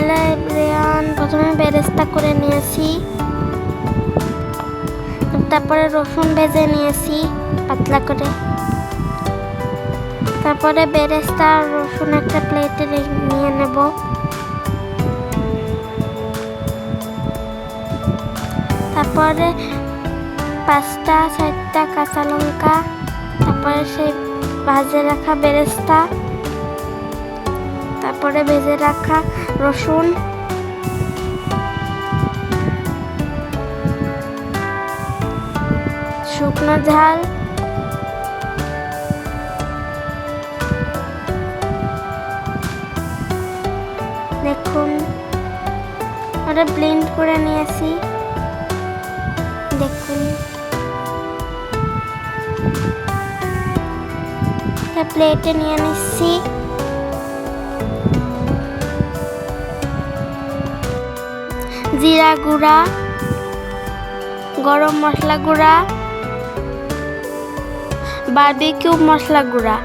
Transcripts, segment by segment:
Hello everyone, প্রথমে বেরেস্তা করে নিয়েছি। তারপরে রসুন ভেজে নিয়েছি পাতলা করে। তারপরে বেরেস্তা আর রসুন একটা প্লেটে নিয়ে নেব। তারপরে পাঁচটা, চারটা কাঁচা লঙ্কা, তারপরে সেই ভাজে রাখা বেরেস্তা। তারপরে ভেজে রাখা রসুন। শুকনো ঝাল। দেখুন, ওটা ব্লেন্ড করে নিয়েছি। দেখুন। প্লেটে নিয়ে নিচ্ছি। জিরা গুঁড়া, গরম মশলা গুঁড়া বারবিকিউ মশলা গুঁড়া,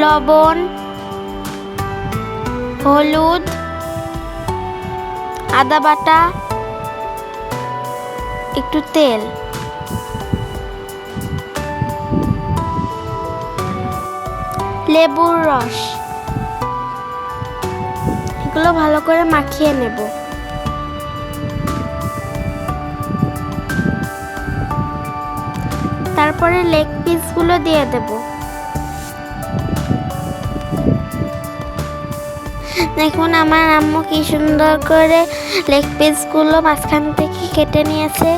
লবণ, হলুদ, আদা বাটা, একটু তেল। লেবুর রস। এগুলো ভালো করে মাখিয়ে নেব। তারপরে লেগ পিসগুলো দিয়ে দেব। দেখুন, আমার আম্মু কি সুন্দর করে লেগ পিসগুলো মাঝখান থেকে কেটে নিয়েছে।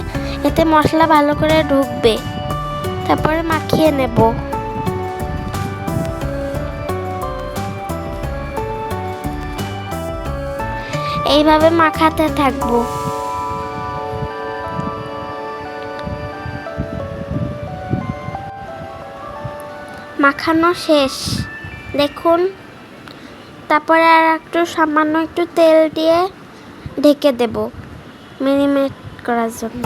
এতে মশলা ভালো করে ঢুকবে। তারপরে মাখিয়ে নেব। এইভাবে মাখাতে থাকব। মাখানো শেষ। দেখুন, তারপরে আর একটু সামান্য একটু তেল দিয়ে ঢেকে দেব মিনিমেট করার জন্য।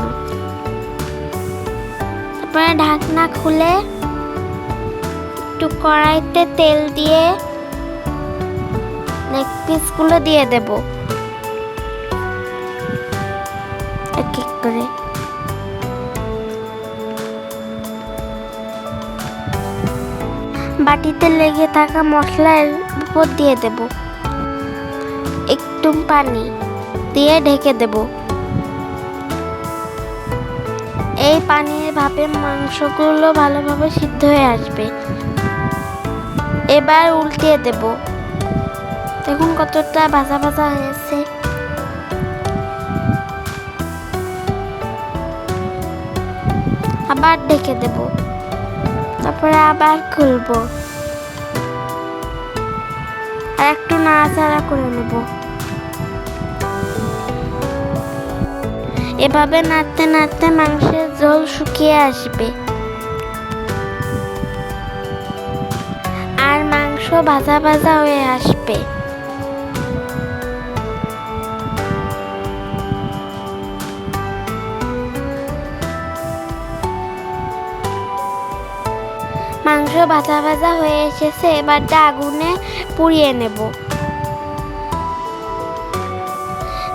তারপরে ঢাকনা খুলে একটু কড়াইতে তেল দিয়ে লেগ পিসগুলো দিয়ে দেব। এক এক করে। বাটিতে লেগে থাকা মশলার উপর দিয়ে দেব। একটু পানি দিয়ে ঢেকে দেব। এই পানির ভাপে মাংসগুলো ভালোভাবে সিদ্ধ হয়ে আসবে। এবার উল্টিয়ে দেব। দেখুন কতটা ভাজা ভাজা হয়েছে। আবার ঢেকে দেবো। তারপরে আবার খুলবো। আর একটু নাড়াচাড়া করে নেব। এভাবে নাড়তে নাড়তে মাংসের ঝোল শুকিয়ে আসবে। আর মাংস ভাজা ভাজা হয়ে আসবে। মাংস ভাজা ভাজা হয়ে এসেছে এবারটা আগুনে পুড়িয়ে নেব।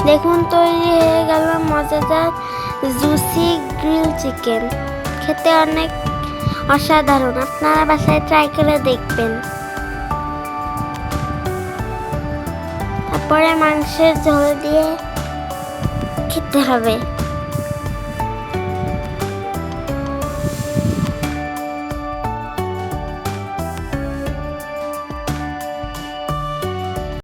দেখুন, তৈরি হয়ে গেল মজাদার জুসি গ্রিল চিকেন। খেতে অনেক অসাধারণ। আপনারা বাসায় ট্রাই করে দেখবেন। তারপরে মাংসের ঝোল দিয়ে খেতে হবে।